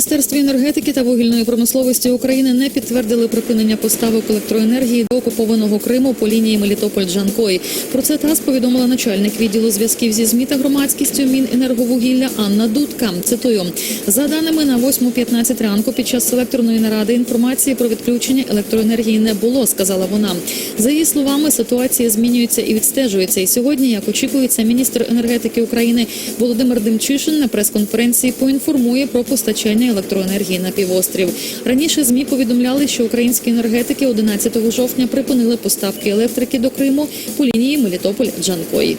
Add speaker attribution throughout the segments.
Speaker 1: Міністерстві енергетики та вугільної промисловості України не підтвердили припинення поставок електроенергії до окупованого Криму по лінії Мелітополь-Джанкой. Про це ТАСС повідомила начальник відділу зв'язків зі ЗМІ та громадськістю Міненерговугілля Анна Дудка. Цитую за даними на 8.15 ранку під час селекторної наради інформації про відключення електроенергії не було, сказала вона. За її словами, ситуація змінюється і відстежується. І сьогодні, як очікується, міністр енергетики України Володимир Демчишин на прес-конференції поінформує про постачання електроенергії на півострів. Раніше змі повідомляли, що українські енергетики 11 жовтня припинили поставки електрики до Криму по лінії Мелітополь-Джанкой.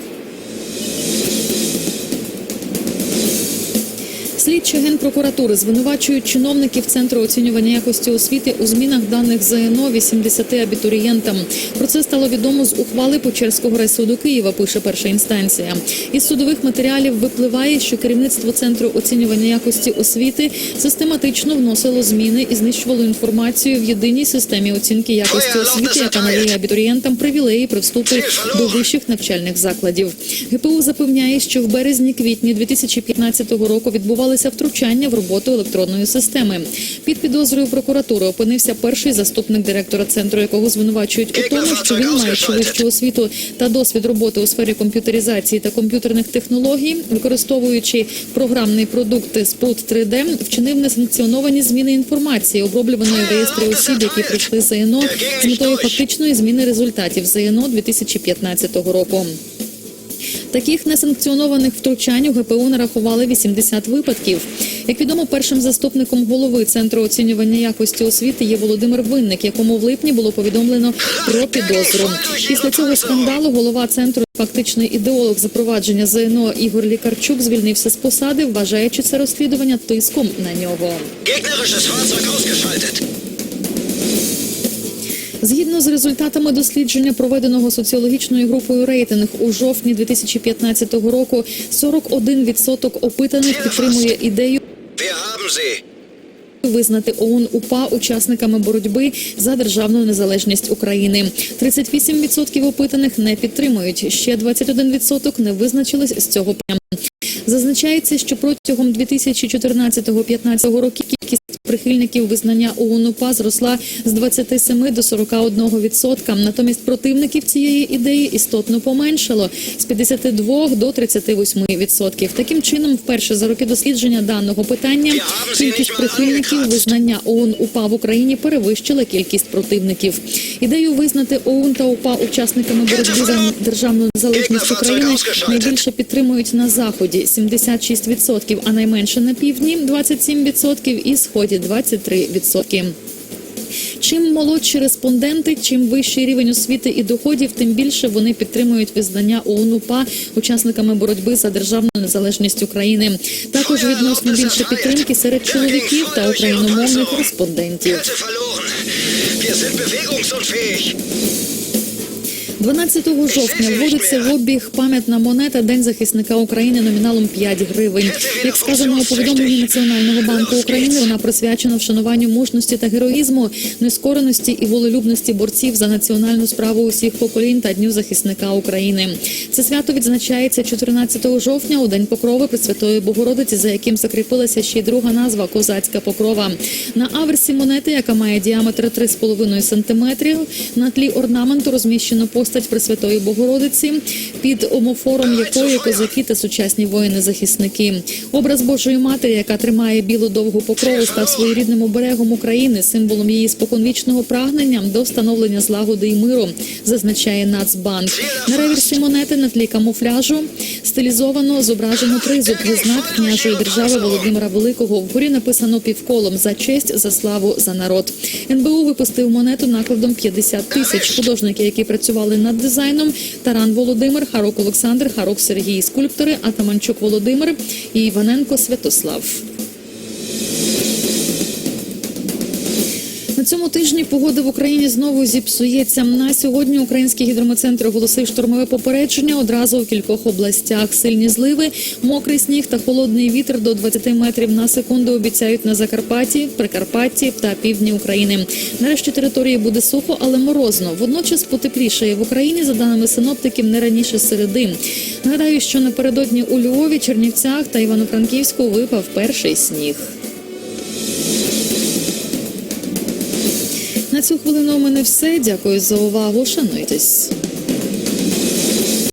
Speaker 1: Слідчі генпрокуратури звинувачують чиновників Центру оцінювання якості освіти у змінах даних ЗНО 80 абітурієнтам. Про це стало відомо з ухвали Почерського райсуду Києва. Пише перша інстанція. Із судових матеріалів випливає, що керівництво Центру оцінювання якості освіти систематично вносило зміни і знищувало інформацію в єдиній системі оцінки якості освіти, яка надає абітурієнтам привілеї при вступі до вищих навчальних закладів. ГПУ запевняє, що в березні-квітні 2015 року відбувалися втручання в роботу електронної системи. Під підозрою прокуратури опинився перший заступник директора центру, якого звинувачують у тому, що він маючи вищу освіту та досвід роботи у сфері комп'ютеризації та комп'ютерних технологій, використовуючи програмний продукт Спрут 3D, вчинив несанкціоновані зміни інформації, оброблюваної в реєстрі осіб, які пройшли ЗНО з метою фактичної зміни результатів ЗНО 2015 року. Таких несанкціонованих втручань у ГПУ нарахували 80 випадків. Як відомо, першим заступником голови центру оцінювання якості освіти є Володимир Винник, якому в липні було повідомлено про підозру. Після цього скандалу голова центру, фактичний ідеолог запровадження ЗНО Ігор Лікарчук, звільнився з посади, вважаючи це розслідування тиском на нього. Згідно з результатами дослідження, проведеного соціологічною групою рейтинг у жовтні 2015 року, 41% опитаних підтримує ідею. Визнати ОУН УПА учасниками боротьби за державну незалежність України. 38% опитаних не підтримують. Ще 21% не визначились з цього питання. Зазначається, що протягом 2014-2015 років кількість прихильників визнання ОУН УПА зросла з 27 до 41%. Натомість противників цієї ідеї істотно поменшало з 52 до 38%. Таким чином, вперше за роки дослідження даного питання кількість прихильників визнання ОУН УПА в Україні перевищила кількість противників. Ідею визнати ОУН та УПА учасниками боротьби за державну незалежність України найбільше підтримують на заході 76%, а найменше на півдні 27% і сході 23%. Чим молодші респонденти, чим вищий рівень освіти і доходів, тим більше вони підтримують визнання ООН УПА учасниками боротьби за державну незалежність України. Також відносно більше підтримки серед чоловіків та україномовних респондентів.
Speaker 2: Wir sind bewegungsunfähig.
Speaker 1: 12 жовтня вводиться в обіг пам'ятна монета День захисника України номіналом 5 гривень. Як сказано у повідомленні Національного банку України, вона присвячена вшануванню мужності та героїзму, нескореності і волелюбності борців за національну справу усіх поколінь та дню захисника України. Це свято відзначається 14 жовтня у день покрови Пресвятої Богородиці, за яким закріпилася ще й друга назва Козацька покрова. На аверсі монети, яка має діаметр 3,5 см, на тлі орнаменту розміщено постать Пресвятої Богородиці, під омофором якої козаки та сучасні воїни-захисники. Образ Божої матері, яка тримає білу довгу покрову, став своєрідним оберегом України, символом її споконвічного прагнення до встановлення злагоди і миру, зазначає Нацбанк. На реверсі монети на тлі камуфляжу стилізовано зображено тризуб знак княжої держави Володимира Великого. Вгорі написано півколом за честь, за славу, за народ. НБУ випустив монету накладом 50 тисяч. Художники, які працювали над дизайном, Таран Володимир, Харок Олександр, Харок Сергій, скульптори, Атаманчук Володимир і Іваненко Святослав. На цьому тижні погода в Україні знову зіпсується. На сьогодні український гідрометцентр оголосив штормове попередження одразу в кількох областях. Сильні зливи, мокрий сніг та холодний вітер до 20 метрів на секунду обіцяють на Закарпатті, Прикарпатті та півдні України. Нарешті території буде сухо, але морозно. Водночас потеплішає в Україні, за даними синоптиків, не раніше середи. Нагадаю, що напередодні у Львові, Чернівцях та Івано-Франківську випав перший сніг. Цю хвилину у мене все. Дякую за увагу. Шануйтесь.